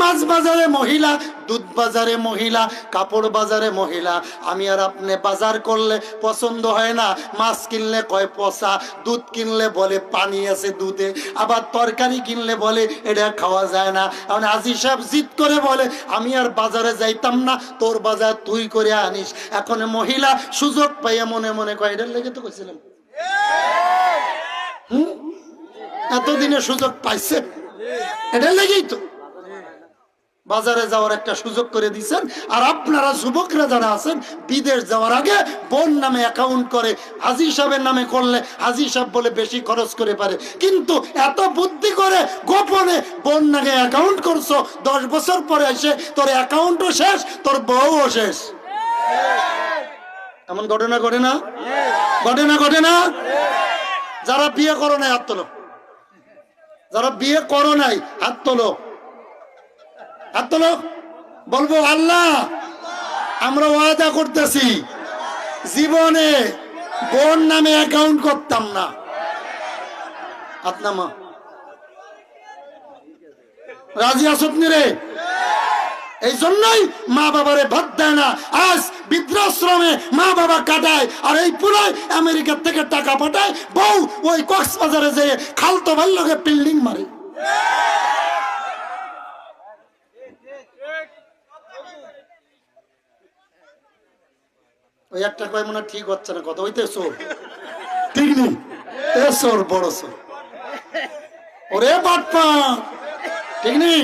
মাছ বাজারে মহিলা দুধ বাজারে মহিলা কাপড় বাজারে মহিলা। আমি আর আপনি বাজার করলে পছন্দ হয় না। মাছ কিনলে কয় পচা, দুধ কিনলে বলে পানি আছে দুধে। আবার তরকারি কিনলে বলে এটা খাওয়া যায় না। এখন আজি সাহেব জিদ করে বলে, আমি আর বাজারে যাইতাম না, তোর বাজার তুই করে আনিস। এখন মহিলা সুযোগ পাইয়া মনে মনে কয়, এটার লেগে তো কইছিলাম? এতদিনে সুযোগ পাইছে। এটা লেগেই তো। বাজারে যাওয়ার একটা সুযোগ করে দিচ্ছেন আর আপনারা যুবকরা যারা আছেন, বিদেশ যাওয়ার আগে বোন নামে অ্যাকাউন্ট করে, হাজি সাহেবের নামে করলে হাজি সাহেব বলে বেশি খরচ করে পারে। কিন্তু এত বুদ্ধি করে গোপনে বোন নামে অ্যাকাউন্ট করছ, দশ বছর পরে এসে তোর অ্যাকাউন্টও শেষ, তোর বউও শেষ। এমন ঘটনা ঘটে না? ঘটে না ঘটে না? যারা বিয়ে করো নাই, হাত তোলো। যারা বিয়ে করো নাই, হাত তোলো। হাত তোলো বলব, আল্লাহ, আমরা ওয়াদা করতেছি, জীবনে বোন নামে অ্যাকাউন্ট করতাম না। হাত নামা রাজি আসতনি রে? এই জন্যই মা বাবারে ভাত দেয় না। আজ বৃদ্ধাশ্রমে মা বাবা কাটায় আর এই পুরাই আমেরিকার থেকে টাকা পাঠায় বউ ওই কক্সবাজারে যেয়ে খালতো ভাল্লোকে বিল্ডিং মারে। ওই একটা কয় মনে ঠিক হচ্ছে না কথা। ওইতে চোর ঠিক নেই। চোর বড় চোর ওরে বাপা ঠিক নেই?